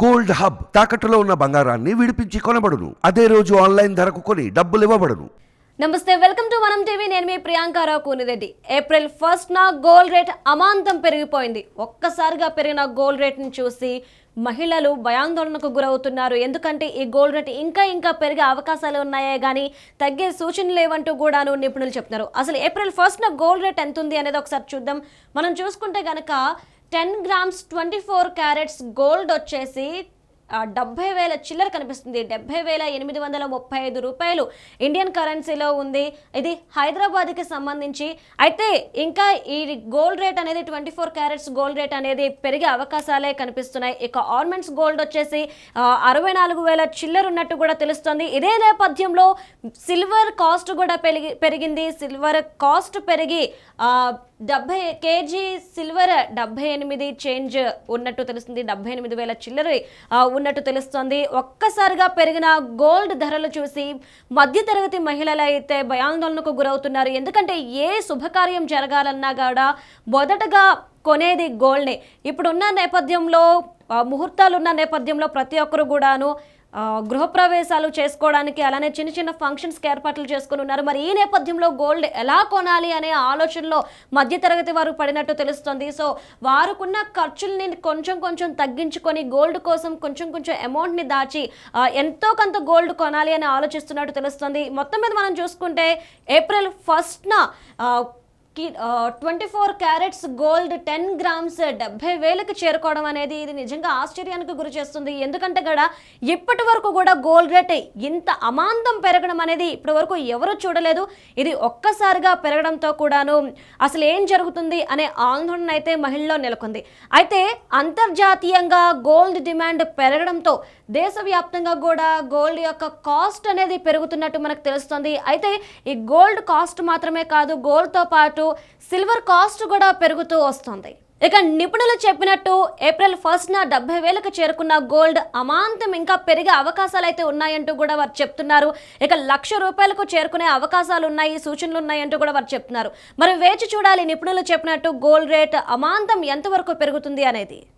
Gold hub తాకట్టులో ఉన్న బంగారాన్ని విడిపించి కొనబడును. అదే రోజు ఆన్లైన్ ధరకు కొని డబ్బులు ఇవ్వబడును. నమస్తే వెల్కమ్ టు మనం టీవీ. నేను మీ ప్రియాంకారావు కూనిరెడ్డి. ఏప్రిల్ ఫస్ట్ నా గోల్డ్ రేట్ అమాంతం పెరిగిపోయింది. ఒక్కసారిగా పెరిగిన గోల్డ్ రేట్ని చూసి మహిళలు భయాందోళనకు గురవుతున్నారు. ఎందుకంటే ఈ గోల్డ్ రేట్ ఇంకా ఇంకా పెరిగే అవకాశాలు ఉన్నాయే కానీ తగ్గే సూచనలు లేవంటూ కూడాను నిపుణులు చెప్తున్నారు. అసలు ఏప్రిల్ ఫస్ట్ నా గోల్డ్ రేట్ ఎంత ఉంది అనేది ఒకసారి చూద్దాం. మనం చూసుకుంటే కనుక ten grams twenty four carats gold వచ్చేసి డెబ్బై వేల చిల్లర కనిపిస్తుంది. డెబ్బై వేల ఎనిమిది వందల ముప్పై ఐదు రూపాయలు ఇండియన్ కరెన్సీలో ఉంది. ఇది హైదరాబాద్కి సంబంధించి. అయితే ఇంకా ఈ గోల్డ్ రేట్ అనేది twenty four carats gold rate అనేది పెరిగే అవకాశాలే కనిపిస్తున్నాయి. ఇక ఆర్మెంట్స్ గోల్డ్ వచ్చేసి అరవై నాలుగు వేల చిల్లర ఉన్నట్టు కూడా తెలుస్తుంది. ఇదే నేపథ్యంలో సిల్వర్ కాస్ట్ కూడా పెరిగి పెరిగింది. సిల్వర్ కాస్ట్ పెరిగి డెబ్బై కేజీ సిల్వర్ డెబ్బై ఎనిమిది చేంజ్ ఉన్నట్టు తెలుస్తుంది. డెబ్బై ఎనిమిది వేల చిల్లర ఉన్నట్టు తెలుస్తుంది. ఒక్కసారిగా పెరిగిన గోల్డ్ ధరలు చూసి మధ్యతరగతి మహిళలు అయితే భయాందోళనకు గురవుతున్నారు. ఎందుకంటే ఏ శుభకార్యం జరగాలన్నా కూడా మొదటగా కొనేది గోల్డ్నే. ఇప్పుడున్న నేపథ్యంలో ముహూర్తాలున్న ముహూర్తాలు ఉన్న నేపథ్యంలో ప్రతి ఒక్కరు కూడాను గృహప్రవేశాలు చేసుకోవడానికి అలానే చిన్న చిన్న ఫంక్షన్స్కి ఏర్పాట్లు చేసుకుని ఉన్నారు. మరి ఈ నేపథ్యంలో గోల్డ్ ఎలా కొనాలి అనే ఆలోచనలో మధ్యతరగతి వారు పడినట్టు తెలుస్తుంది. సో వారుకున్న ఖర్చుల్ని కొంచెం కొంచెం తగ్గించుకొని గోల్డ్ కోసం కొంచెం కొంచెం అమౌంట్ని దాచి ఎంతో కొంత గోల్డ్ కొనాలి అని ఆలోచిస్తున్నట్టు తెలుస్తుంది. మొత్తం మీద మనం చూసుకుంటే April ఫస్ట్న twenty four carats gold ten grams డెబ్బై వేలకు చేరుకోవడం అనేది ఇది నిజంగా ఆశ్చర్యానికి గురి చేస్తుంది. ఎందుకంటే కూడా ఇప్పటి వరకు కూడా గోల్డ్ రేట్ ఇంత అమాంతం పెరగడం అనేది ఇప్పటి వరకు ఎవరు చూడలేదు. ఇది ఒక్కసారిగా పెరగడంతో కూడాను అసలు ఏం జరుగుతుంది అనే ఆందోళన అయితే మహిళల్లో నెలకొంది. అయితే అంతర్జాతీయంగా గోల్డ్ డిమాండ్ పెరగడంతో దేశవ్యాప్తంగా కూడా గోల్డ్ యొక్క కాస్ట్ అనేది పెరుగుతున్నట్టు మనకు తెలుస్తుంది. అయితే ఈ గోల్డ్ కాస్ట్ మాత్రమే కాదు గోల్డ్తో పాటు పాటు సిల్వర్ కాస్ట్ కూడా పెరుగుతూ వస్తుంది. ఇక నిపుణులు చెప్పినట్టు ఏప్రిల్ ఫస్ట్న డెబ్బై వేలకు చేరుకున్న గోల్డ్ అమాంతం ఇంకా పెరిగే అవకాశాలు అయితే ఉన్నాయంటూ కూడా వారు చెప్తున్నారు. ఇక లక్ష రూపాయలకు చేరుకునే అవకాశాలు ఉన్నాయి సూచనలు ఉన్నాయంటూ కూడా వారు చెప్తున్నారు. మరి వేచి చూడాలి నిపుణులు చెప్పినట్టు గోల్డ్ రేట్ అమాంతం ఎంతవరకు పెరుగుతుంది అనేది.